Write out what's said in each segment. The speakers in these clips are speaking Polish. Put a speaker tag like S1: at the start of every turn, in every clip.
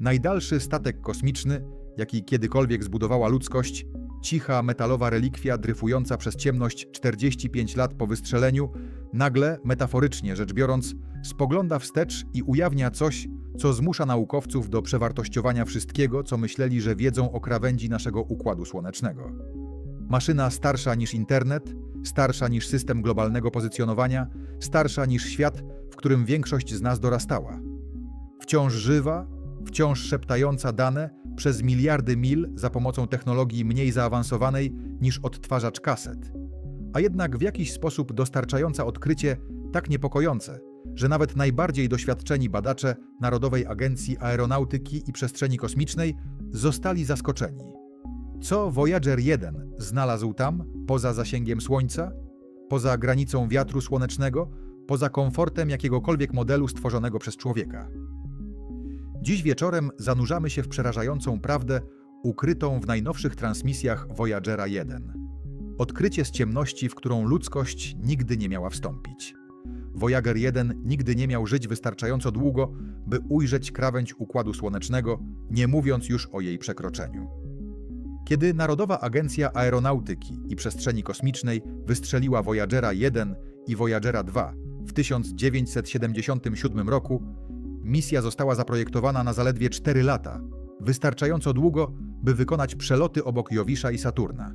S1: Najdalszy statek kosmiczny, jaki kiedykolwiek zbudowała ludzkość, cicha metalowa relikwia dryfująca przez ciemność 45 lat po wystrzeleniu, nagle, metaforycznie rzecz biorąc, spogląda wstecz i ujawnia coś, co zmusza naukowców do przewartościowania wszystkiego, co myśleli, że wiedzą o krawędzi naszego układu słonecznego. Maszyna starsza niż internet, starsza niż system globalnego pozycjonowania, starsza niż świat, w którym większość z nas dorastała. Wciąż żywa, wciąż szeptająca dane przez miliardy mil za pomocą technologii mniej zaawansowanej niż odtwarzacz kaset, a jednak w jakiś sposób dostarczająca odkrycie tak niepokojące, że nawet najbardziej doświadczeni badacze Narodowej Agencji Aeronautyki i Przestrzeni Kosmicznej zostali zaskoczeni. Co Voyager 1 znalazł tam, poza zasięgiem Słońca, poza granicą wiatru słonecznego, poza komfortem jakiegokolwiek modelu stworzonego przez człowieka? Dziś wieczorem zanurzamy się w przerażającą prawdę ukrytą w najnowszych transmisjach Voyagera 1. Odkrycie z ciemności, w którą ludzkość nigdy nie miała wstąpić. Voyager 1 nigdy nie miał żyć wystarczająco długo, by ujrzeć krawędź Układu Słonecznego, nie mówiąc już o jej przekroczeniu. Kiedy Narodowa Agencja Aeronautyki i Przestrzeni Kosmicznej wystrzeliła Voyagera 1 i Voyagera 2 w 1977 roku, misja została zaprojektowana na zaledwie 4 lata, wystarczająco długo, by wykonać przeloty obok Jowisza i Saturna.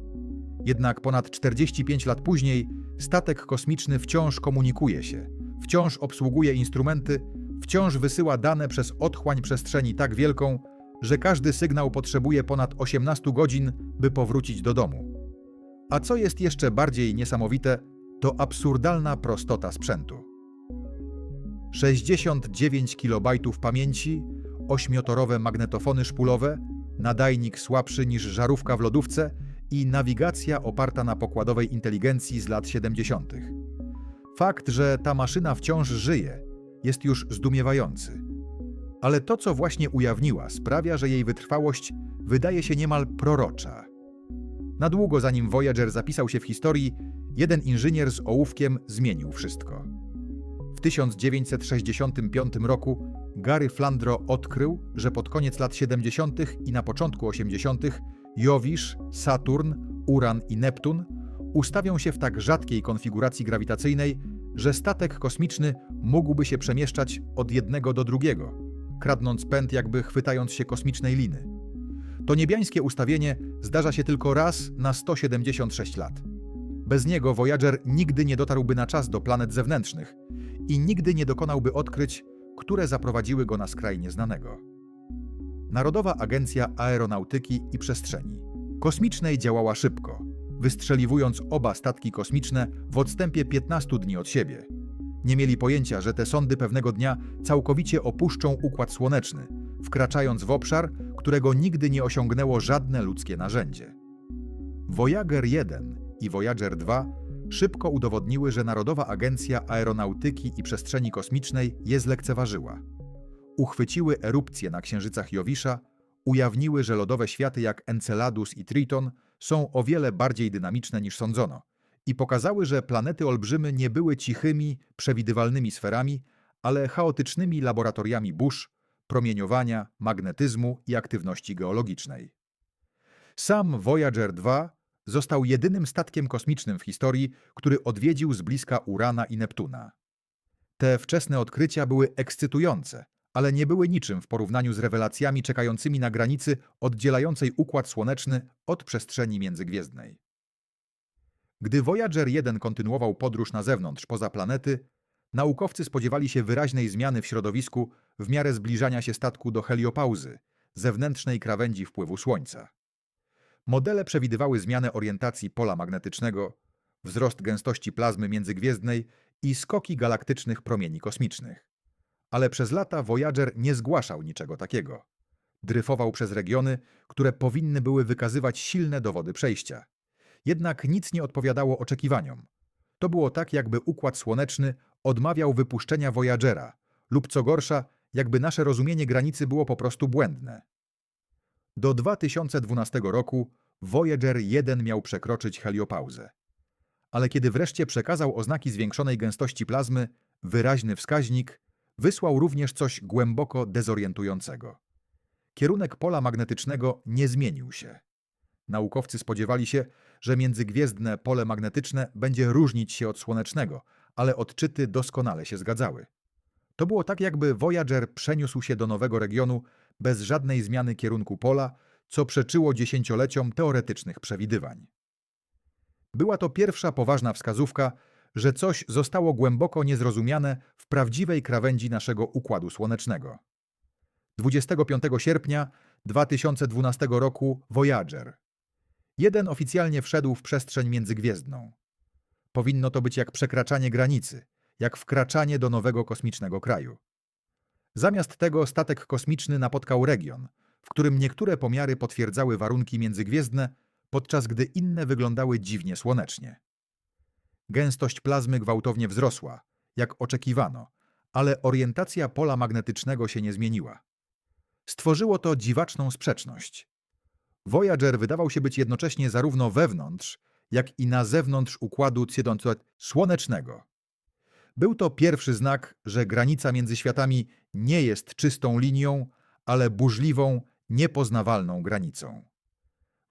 S1: Jednak ponad 45 lat później statek kosmiczny wciąż komunikuje się, wciąż obsługuje instrumenty, wciąż wysyła dane przez otchłań przestrzeni tak wielką, że każdy sygnał potrzebuje ponad 18 godzin, by powrócić do domu. A co jest jeszcze bardziej niesamowite, to absurdalna prostota sprzętu. 69 KB pamięci, ośmiotorowe magnetofony szpulowe, nadajnik słabszy niż żarówka w lodówce i nawigacja oparta na pokładowej inteligencji z lat 70. Fakt, że ta maszyna wciąż żyje, jest już zdumiewający. Ale to, co właśnie ujawniła, sprawia, że jej wytrwałość wydaje się niemal prorocza. Na długo zanim Voyager zapisał się w historii, jeden inżynier z ołówkiem zmienił wszystko. W 1965 roku Gary Flandro odkrył, że pod koniec lat 70. i na początku 80. Jowisz, Saturn, Uran i Neptun ustawią się w tak rzadkiej konfiguracji grawitacyjnej, że statek kosmiczny mógłby się przemieszczać od jednego do drugiego, kradnąc pęd jakby chwytając się kosmicznej liny. To niebiańskie ustawienie zdarza się tylko raz na 176 lat. Bez niego Voyager nigdy nie dotarłby na czas do planet zewnętrznych i nigdy nie dokonałby odkryć, które zaprowadziły go na skraj nieznanego. Narodowa Agencja Aeronautyki i Przestrzeni Kosmicznej działała szybko, wystrzeliwując oba statki kosmiczne w odstępie 15 dni od siebie. Nie mieli pojęcia, że te sondy pewnego dnia całkowicie opuszczą Układ Słoneczny, wkraczając w obszar, którego nigdy nie osiągnęło żadne ludzkie narzędzie. Voyager 1 i Voyager 2 szybko udowodniły, że Narodowa Agencja Aeronautyki i Przestrzeni Kosmicznej je zlekceważyła. Uchwyciły erupcje na księżycach Jowisza, ujawniły, że lodowe światy jak Enceladus i Triton są o wiele bardziej dynamiczne niż sądzono i pokazały, że planety olbrzymy nie były cichymi, przewidywalnymi sferami, ale chaotycznymi laboratoriami burz, promieniowania, magnetyzmu i aktywności geologicznej. Sam Voyager 2 został jedynym statkiem kosmicznym w historii, który odwiedził z bliska Urana i Neptuna. Te wczesne odkrycia były ekscytujące, ale nie były niczym w porównaniu z rewelacjami czekającymi na granicy oddzielającej Układ Słoneczny od przestrzeni międzygwiezdnej. Gdy Voyager 1 kontynuował podróż na zewnątrz, poza planety, naukowcy spodziewali się wyraźnej zmiany w środowisku w miarę zbliżania się statku do heliopauzy, zewnętrznej krawędzi wpływu Słońca. Modele przewidywały zmianę orientacji pola magnetycznego, wzrost gęstości plazmy międzygwiezdnej i skoki galaktycznych promieni kosmicznych. Ale przez lata Voyager nie zgłaszał niczego takiego. Dryfował przez regiony, które powinny były wykazywać silne dowody przejścia. Jednak nic nie odpowiadało oczekiwaniom. To było tak, jakby Układ Słoneczny odmawiał wypuszczenia Voyagera, lub co gorsza, jakby nasze rozumienie granicy było po prostu błędne. Do 2012 roku Voyager 1 miał przekroczyć heliopauzę. Ale kiedy wreszcie przekazał oznaki zwiększonej gęstości plazmy, wyraźny wskaźnik, wysłał również coś głęboko dezorientującego. kierunek pola magnetycznego nie zmienił się. Naukowcy spodziewali się, że międzygwiezdne pole magnetyczne będzie różnić się od słonecznego, ale odczyty doskonale się zgadzały. To było tak, jakby Voyager przeniósł się do nowego regionu bez żadnej zmiany kierunku pola, co przeczyło dziesięcioleciom teoretycznych przewidywań. Była to pierwsza poważna wskazówka, że coś zostało głęboko niezrozumiane w prawdziwej krawędzi naszego Układu Słonecznego. 25 sierpnia 2012 roku Voyager. Jeden oficjalnie wszedł w przestrzeń międzygwiezdną. Powinno to być jak przekraczanie granicy, jak wkraczanie do nowego kosmicznego kraju. Zamiast tego statek kosmiczny napotkał region, w którym niektóre pomiary potwierdzały warunki międzygwiezdne, podczas gdy inne wyglądały dziwnie słonecznie. Gęstość plazmy gwałtownie wzrosła, jak oczekiwano, ale orientacja pola magnetycznego się nie zmieniła. Stworzyło to dziwaczną sprzeczność. Voyager wydawał się być jednocześnie zarówno wewnątrz, jak i na zewnątrz układu słonecznego. Był to pierwszy znak, że granica między światami nie jest czystą linią, ale burzliwą, niepoznawalną granicą.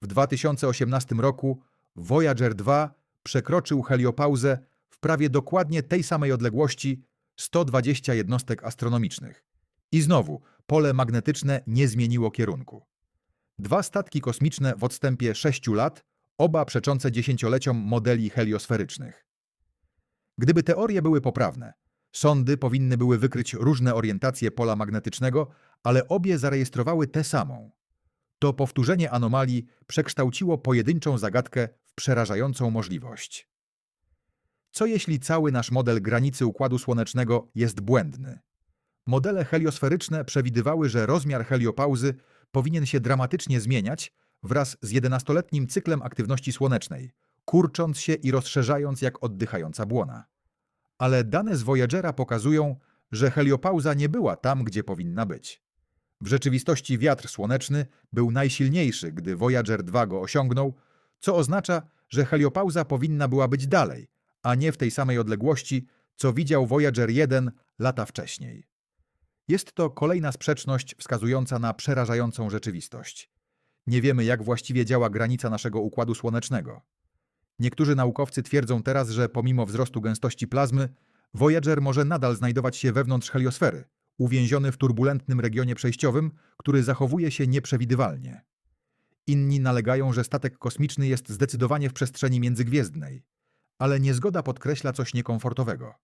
S1: W 2018 roku Voyager 2 przekroczył heliopauzę w prawie dokładnie tej samej odległości 120 jednostek astronomicznych. I znowu pole magnetyczne nie zmieniło kierunku. Dwa statki kosmiczne w odstępie 6 lat, oba przeczące dziesięcioleciom modeli heliosferycznych. Gdyby teorie były poprawne, sondy powinny były wykryć różne orientacje pola magnetycznego, ale obie zarejestrowały tę samą. To powtórzenie anomalii przekształciło pojedynczą zagadkę w przerażającą możliwość. Co jeśli cały nasz model granicy Układu Słonecznego jest błędny? Modele heliosferyczne przewidywały, że rozmiar heliopauzy powinien się dramatycznie zmieniać wraz z 11-letnim cyklem aktywności słonecznej, kurcząc się i rozszerzając jak oddychająca błona. Ale dane z Voyagera pokazują, że heliopauza nie była tam, gdzie powinna być. W rzeczywistości wiatr słoneczny był najsilniejszy, gdy Voyager 2 go osiągnął, co oznacza, że heliopauza powinna była być dalej, a nie w tej samej odległości, co widział Voyager 1 lata wcześniej. Jest to kolejna sprzeczność wskazująca na przerażającą rzeczywistość. Nie wiemy, jak właściwie działa granica naszego układu słonecznego. Niektórzy naukowcy twierdzą teraz, że pomimo wzrostu gęstości plazmy, Voyager może nadal znajdować się wewnątrz heliosfery, uwięziony w turbulentnym regionie przejściowym, który zachowuje się nieprzewidywalnie. Inni nalegają, że statek kosmiczny jest zdecydowanie w przestrzeni międzygwiezdnej, ale niezgoda podkreśla coś niekomfortowego.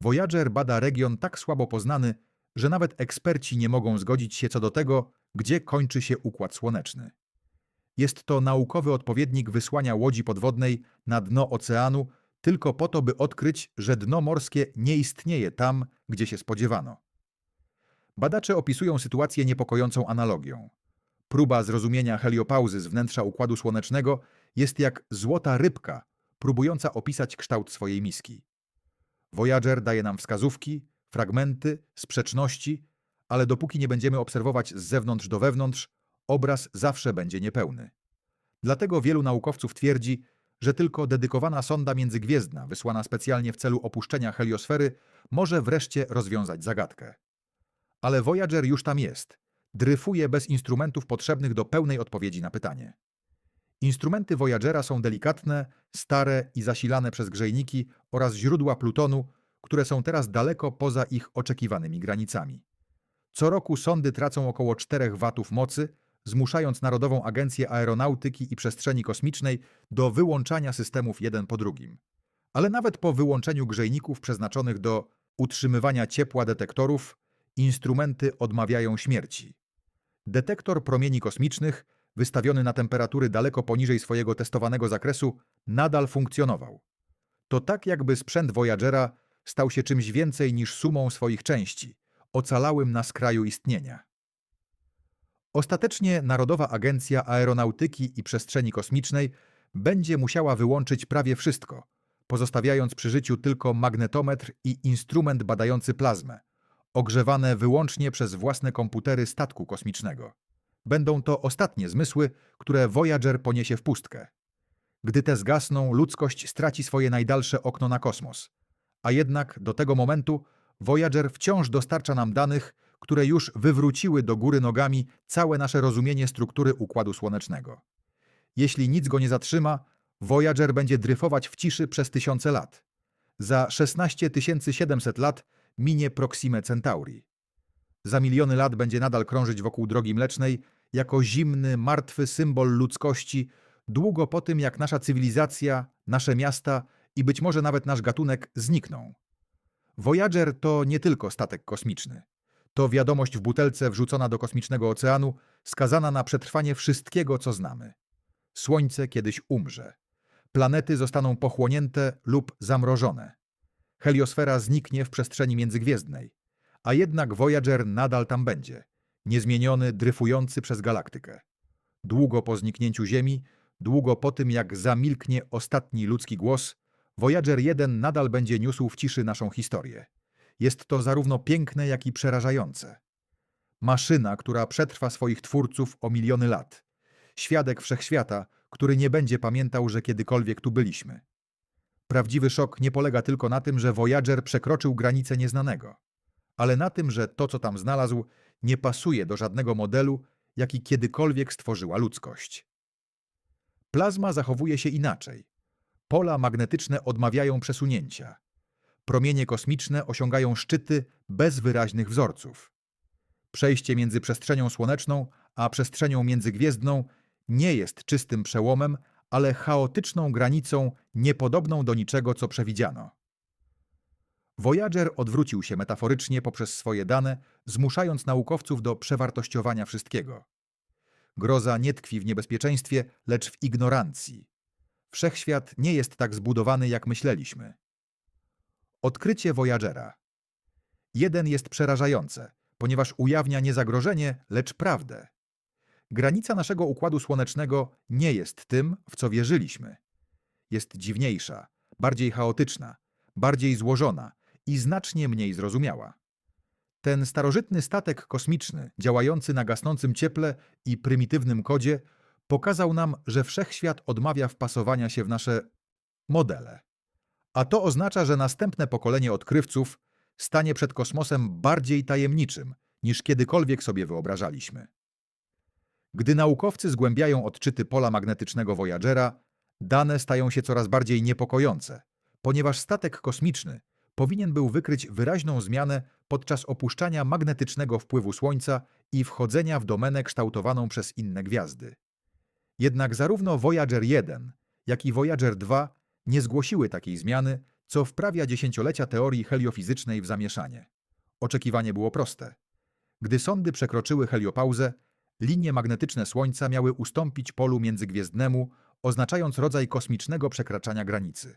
S1: Voyager bada region tak słabo poznany, że nawet eksperci nie mogą zgodzić się co do tego, gdzie kończy się układ słoneczny. Jest to naukowy odpowiednik wysłania łodzi podwodnej na dno oceanu tylko po to, by odkryć, że dno morskie nie istnieje tam, gdzie się spodziewano. Badacze opisują sytuację niepokojącą analogią. Próba zrozumienia heliopauzy z wnętrza układu słonecznego jest jak złota rybka, próbująca opisać kształt swojej miski. Voyager daje nam wskazówki, fragmenty, sprzeczności, ale dopóki nie będziemy obserwować z zewnątrz do wewnątrz, obraz zawsze będzie niepełny. Dlatego wielu naukowców twierdzi, że tylko dedykowana sonda międzygwiezdna, wysłana specjalnie w celu opuszczenia heliosfery, może wreszcie rozwiązać zagadkę. Ale Voyager już tam jest. Dryfuje bez instrumentów potrzebnych do pełnej odpowiedzi na pytanie. Instrumenty Voyagera są delikatne, stare i zasilane przez grzejniki oraz źródła plutonu, które są teraz daleko poza ich oczekiwanymi granicami. Co roku sondy tracą około 4 watów mocy, zmuszając Narodową Agencję Aeronautyki i Przestrzeni Kosmicznej do wyłączania systemów jeden po drugim. Ale nawet po wyłączeniu grzejników przeznaczonych do utrzymywania ciepła detektorów, instrumenty odmawiają śmierci. Detektor promieni kosmicznych, wystawiony na temperatury daleko poniżej swojego testowanego zakresu, nadal funkcjonował. To tak jakby sprzęt Voyagera stał się czymś więcej niż sumą swoich części, ocalałym na skraju istnienia. Ostatecznie Narodowa Agencja Aeronautyki i Przestrzeni Kosmicznej będzie musiała wyłączyć prawie wszystko, pozostawiając przy życiu tylko magnetometr i instrument badający plazmę, ogrzewane wyłącznie przez własne komputery statku kosmicznego. Będą to ostatnie zmysły, które Voyager poniesie w pustkę. Gdy te zgasną, ludzkość straci swoje najdalsze okno na kosmos. A jednak do tego momentu Voyager wciąż dostarcza nam danych, które już wywróciły do góry nogami całe nasze rozumienie struktury Układu Słonecznego. Jeśli nic go nie zatrzyma, Voyager będzie dryfować w ciszy przez tysiące lat. Za 16 700 lat minie Proxime Centauri. Za miliony lat będzie nadal krążyć wokół Drogi Mlecznej jako zimny, martwy symbol ludzkości, długo po tym jak nasza cywilizacja, nasze miasta i być może nawet nasz gatunek znikną. Voyager to nie tylko statek kosmiczny. To wiadomość w butelce wrzucona do kosmicznego oceanu, skazana na przetrwanie wszystkiego, co znamy. Słońce kiedyś umrze. Planety zostaną pochłonięte lub zamrożone. Heliosfera zniknie w przestrzeni międzygwiezdnej. A jednak Voyager nadal tam będzie, niezmieniony, dryfujący przez galaktykę. Długo po zniknięciu Ziemi, długo po tym jak zamilknie ostatni ludzki głos, Voyager 1 nadal będzie niósł w ciszy naszą historię. Jest to zarówno piękne, jak i przerażające. Maszyna, która przetrwa swoich twórców o miliony lat. Świadek wszechświata, który nie będzie pamiętał, że kiedykolwiek tu byliśmy. Prawdziwy szok nie polega tylko na tym, że Voyager przekroczył granicę nieznanego, ale na tym, że to, co tam znalazł, nie pasuje do żadnego modelu, jaki kiedykolwiek stworzyła ludzkość. Plazma zachowuje się inaczej. Pola magnetyczne odmawiają przesunięcia. Promienie kosmiczne osiągają szczyty bez wyraźnych wzorców. Przejście między przestrzenią słoneczną a przestrzenią międzygwiezdną nie jest czystym przełomem, ale chaotyczną granicą niepodobną do niczego, co przewidziano. Voyager odwrócił się metaforycznie poprzez swoje dane, zmuszając naukowców do przewartościowania wszystkiego. Groza nie tkwi w niebezpieczeństwie, lecz w ignorancji. Wszechświat nie jest tak zbudowany, jak myśleliśmy. Odkrycie Voyagera. Jeden jest przerażające, ponieważ ujawnia nie zagrożenie, lecz prawdę. Granica naszego układu słonecznego nie jest tym, w co wierzyliśmy. Jest dziwniejsza, bardziej chaotyczna, bardziej złożona i znacznie mniej zrozumiała. Ten starożytny statek kosmiczny, działający na gasnącym cieple i prymitywnym kodzie, pokazał nam, że wszechświat odmawia wpasowania się w nasze modele. A to oznacza, że następne pokolenie odkrywców stanie przed kosmosem bardziej tajemniczym, niż kiedykolwiek sobie wyobrażaliśmy. Gdy naukowcy zgłębiają odczyty pola magnetycznego Voyagera, dane stają się coraz bardziej niepokojące, ponieważ statek kosmiczny powinien był wykryć wyraźną zmianę podczas opuszczania magnetycznego wpływu Słońca i wchodzenia w domenę kształtowaną przez inne gwiazdy. Jednak zarówno Voyager 1, jak i Voyager 2 nie zgłosiły takiej zmiany, co wprawia dziesięciolecia teorii heliofizycznej w zamieszanie. Oczekiwanie było proste. Gdy sondy przekroczyły heliopauzę, linie magnetyczne Słońca miały ustąpić polu międzygwiezdnemu, oznaczając rodzaj kosmicznego przekraczania granicy.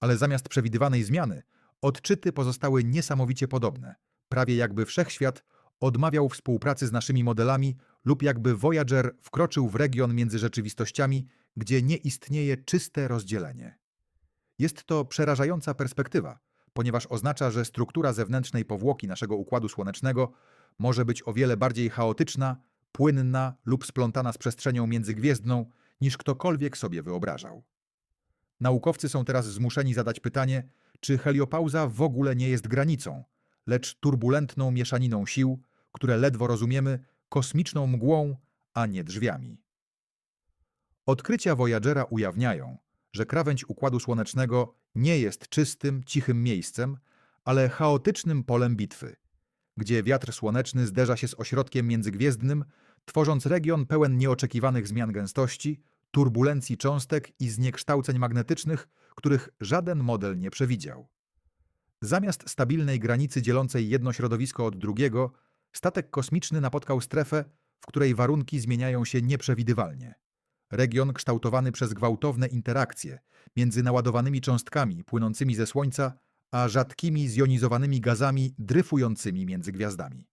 S1: Ale zamiast przewidywanej zmiany, odczyty pozostały niesamowicie podobne, prawie jakby wszechświat odmawiał współpracy z naszymi modelami lub jakby Voyager wkroczył w region między rzeczywistościami, gdzie nie istnieje czyste rozdzielenie. Jest to przerażająca perspektywa, ponieważ oznacza, że struktura zewnętrznej powłoki naszego układu słonecznego może być o wiele bardziej chaotyczna, płynna lub splątana z przestrzenią międzygwiezdną, niż ktokolwiek sobie wyobrażał. Naukowcy są teraz zmuszeni zadać pytanie, czy heliopauza w ogóle nie jest granicą, lecz turbulentną mieszaniną sił, które ledwo rozumiemy, kosmiczną mgłą, a nie drzwiami. Odkrycia Voyagera ujawniają, że krawędź Układu Słonecznego nie jest czystym, cichym miejscem, ale chaotycznym polem bitwy, gdzie wiatr słoneczny zderza się z ośrodkiem międzygwiezdnym, tworząc region pełen nieoczekiwanych zmian gęstości, turbulencji cząstek i zniekształceń magnetycznych, których żaden model nie przewidział. Zamiast stabilnej granicy dzielącej jedno środowisko od drugiego, statek kosmiczny napotkał strefę, w której warunki zmieniają się nieprzewidywalnie. Region kształtowany przez gwałtowne interakcje między naładowanymi cząstkami płynącymi ze Słońca a rzadkimi zjonizowanymi gazami dryfującymi między gwiazdami.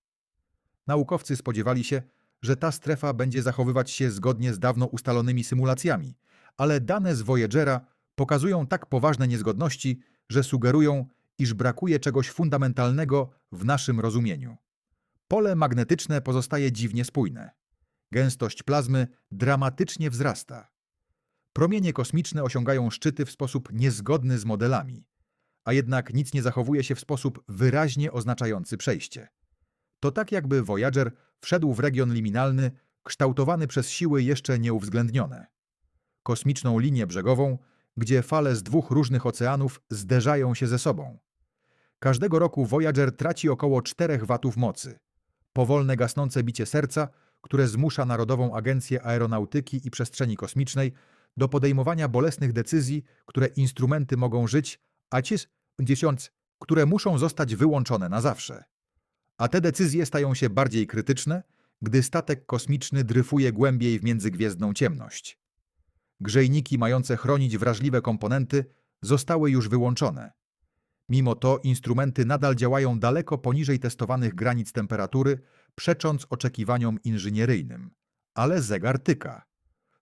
S1: Naukowcy spodziewali się, że ta strefa będzie zachowywać się zgodnie z dawno ustalonymi symulacjami, ale dane z Voyagera pokazują tak poważne niezgodności, że sugerują, iż brakuje czegoś fundamentalnego w naszym rozumieniu. Pole magnetyczne pozostaje dziwnie spójne. Gęstość plazmy dramatycznie wzrasta. Promienie kosmiczne osiągają szczyty w sposób niezgodny z modelami, a jednak nic nie zachowuje się w sposób wyraźnie oznaczający przejście. To tak jakby Voyager wszedł w region liminalny, kształtowany przez siły jeszcze nieuwzględnione. Kosmiczną linię brzegową, gdzie fale z dwóch różnych oceanów zderzają się ze sobą. Każdego roku Voyager traci około 4 watów mocy. Powolne gasnące bicie serca, które zmusza Narodową Agencję Aeronautyki i Przestrzeni Kosmicznej do podejmowania bolesnych decyzji, które instrumenty mogą żyć, a cis dziesiąt, które muszą zostać wyłączone na zawsze. A te decyzje stają się bardziej krytyczne, gdy statek kosmiczny dryfuje głębiej w międzygwiezdną ciemność. Grzejniki mające chronić wrażliwe komponenty zostały już wyłączone. Mimo to instrumenty nadal działają daleko poniżej testowanych granic temperatury, przecząc oczekiwaniom inżynieryjnym. Ale zegar tyka.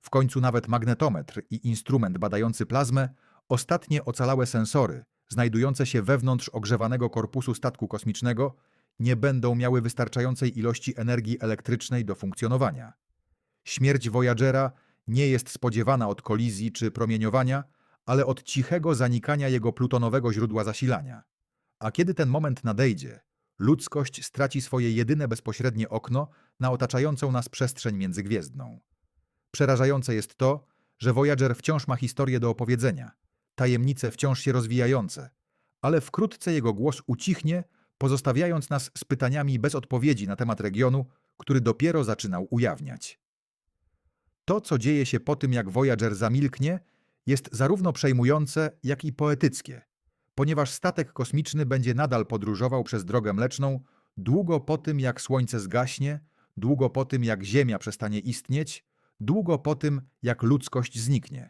S1: W końcu nawet magnetometr i instrument badający plazmę, ostatnie ocalałe sensory, znajdujące się wewnątrz ogrzewanego korpusu statku kosmicznego, nie będą miały wystarczającej ilości energii elektrycznej do funkcjonowania. Śmierć Voyagera nie jest spodziewana od kolizji czy promieniowania, ale od cichego zanikania jego plutonowego źródła zasilania. A kiedy ten moment nadejdzie, ludzkość straci swoje jedyne bezpośrednie okno na otaczającą nas przestrzeń międzygwiezdną. Przerażające jest to, że Voyager wciąż ma historię do opowiedzenia, tajemnice wciąż się rozwijające, ale wkrótce jego głos ucichnie, pozostawiając nas z pytaniami bez odpowiedzi na temat regionu, który dopiero zaczynał ujawniać. To, co dzieje się po tym, jak Voyager zamilknie, jest zarówno przejmujące, jak i poetyckie, ponieważ statek kosmiczny będzie nadal podróżował przez drogę mleczną długo po tym, jak słońce zgaśnie, długo po tym, jak Ziemia przestanie istnieć, długo po tym, jak ludzkość zniknie.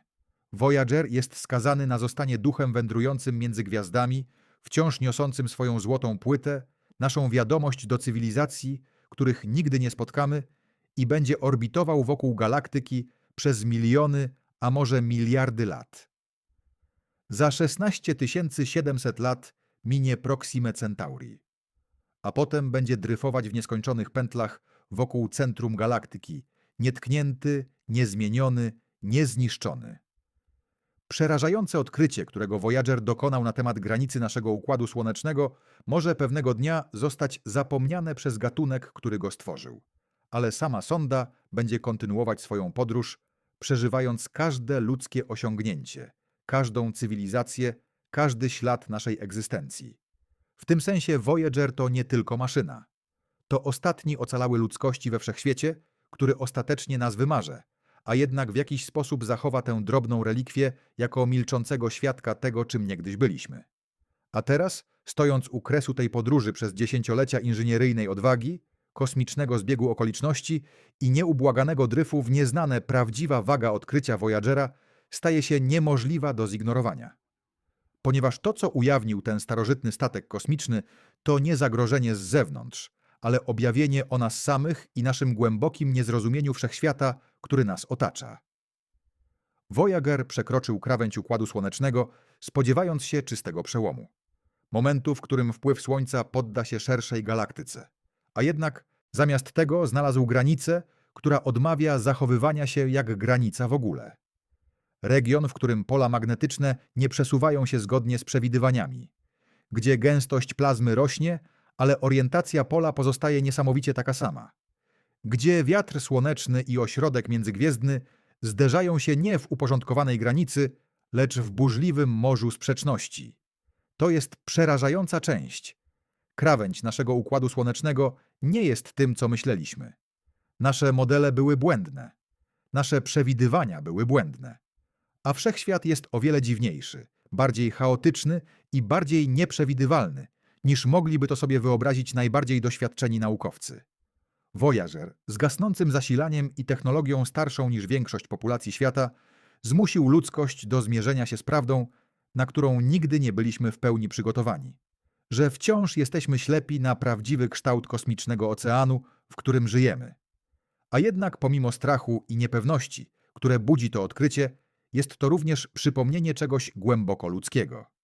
S1: Voyager jest skazany na zostanie duchem wędrującym między gwiazdami, wciąż niosącym swoją złotą płytę, naszą wiadomość do cywilizacji, których nigdy nie spotkamy i będzie orbitował wokół galaktyki przez miliony, a może miliardy lat. Za 16 700 lat minie Proxime Centauri, a potem będzie dryfować w nieskończonych pętlach wokół centrum galaktyki, nietknięty, niezmieniony, niezniszczony. Przerażające odkrycie, którego Voyager dokonał na temat granicy naszego układu słonecznego, może pewnego dnia zostać zapomniane przez gatunek, który go stworzył. Ale sama sonda będzie kontynuować swoją podróż, przeżywając każde ludzkie osiągnięcie, każdą cywilizację, każdy ślad naszej egzystencji. W tym sensie Voyager to nie tylko maszyna. To ostatni ocalały ludzkości we wszechświecie, który ostatecznie nas wymarze, a jednak w jakiś sposób zachowa tę drobną relikwię jako milczącego świadka tego, czym niegdyś byliśmy. A teraz, stojąc u kresu tej podróży przez dziesięciolecia inżynieryjnej odwagi, kosmicznego zbiegu okoliczności i nieubłaganego dryfu w nieznane prawdziwa waga odkrycia Voyagera staje się niemożliwa do zignorowania. Ponieważ to, co ujawnił ten starożytny statek kosmiczny, to nie zagrożenie z zewnątrz, ale objawienie o nas samych i naszym głębokim niezrozumieniu wszechświata, który nas otacza. Voyager przekroczył krawędź Układu Słonecznego, spodziewając się czystego przełomu. Momentu, w którym wpływ Słońca podda się szerszej galaktyce. A jednak zamiast tego znalazł granicę, która odmawia zachowywania się jak granica w ogóle. Region, w którym pola magnetyczne nie przesuwają się zgodnie z przewidywaniami, gdzie gęstość plazmy rośnie, ale orientacja pola pozostaje niesamowicie taka sama. Gdzie wiatr słoneczny i ośrodek międzygwiezdny zderzają się nie w uporządkowanej granicy, lecz w burzliwym morzu sprzeczności. To jest przerażająca część. Krawędź naszego układu słonecznego nie jest tym, co myśleliśmy. Nasze modele były błędne. Nasze przewidywania były błędne. A wszechświat jest o wiele dziwniejszy, bardziej chaotyczny i bardziej nieprzewidywalny, niż mogliby to sobie wyobrazić najbardziej doświadczeni naukowcy. Voyager, z gasnącym zasilaniem i technologią starszą niż większość populacji świata, zmusił ludzkość do zmierzenia się z prawdą, na którą nigdy nie byliśmy w pełni przygotowani. Że wciąż jesteśmy ślepi na prawdziwy kształt kosmicznego oceanu, w którym żyjemy. A jednak pomimo strachu i niepewności, które budzi to odkrycie, jest to również przypomnienie czegoś głęboko ludzkiego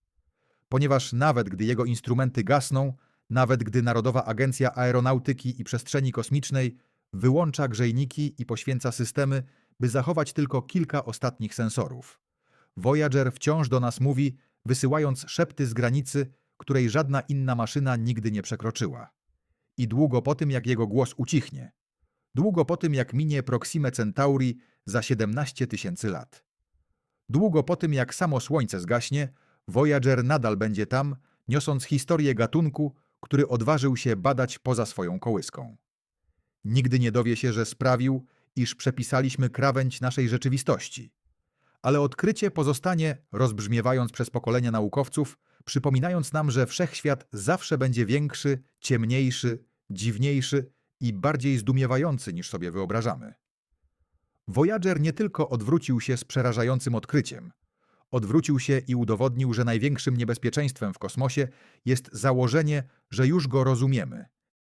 S1: ponieważ nawet gdy jego instrumenty gasną, nawet gdy Narodowa Agencja Aeronautyki i Przestrzeni Kosmicznej wyłącza grzejniki i poświęca systemy, by zachować tylko kilka ostatnich sensorów. Voyager wciąż do nas mówi, wysyłając szepty z granicy, której żadna inna maszyna nigdy nie przekroczyła. i długo po tym, jak jego głos ucichnie. Długo po tym, jak minie Proxime Centauri za 17 tysięcy lat. Długo po tym, jak samo Słońce zgaśnie, Voyager nadal będzie tam, niosąc historię gatunku, który odważył się badać poza swoją kołyską. Nigdy nie dowie się, że sprawił, iż przepisaliśmy krawędź naszej rzeczywistości. Ale odkrycie pozostanie, rozbrzmiewając przez pokolenia naukowców, przypominając nam, że wszechświat zawsze będzie większy, ciemniejszy, dziwniejszy i bardziej zdumiewający niż sobie wyobrażamy. Voyager nie tylko odwrócił się z przerażającym odkryciem, odwrócił się i udowodnił, że największym niebezpieczeństwem w kosmosie jest założenie, że już go rozumiemy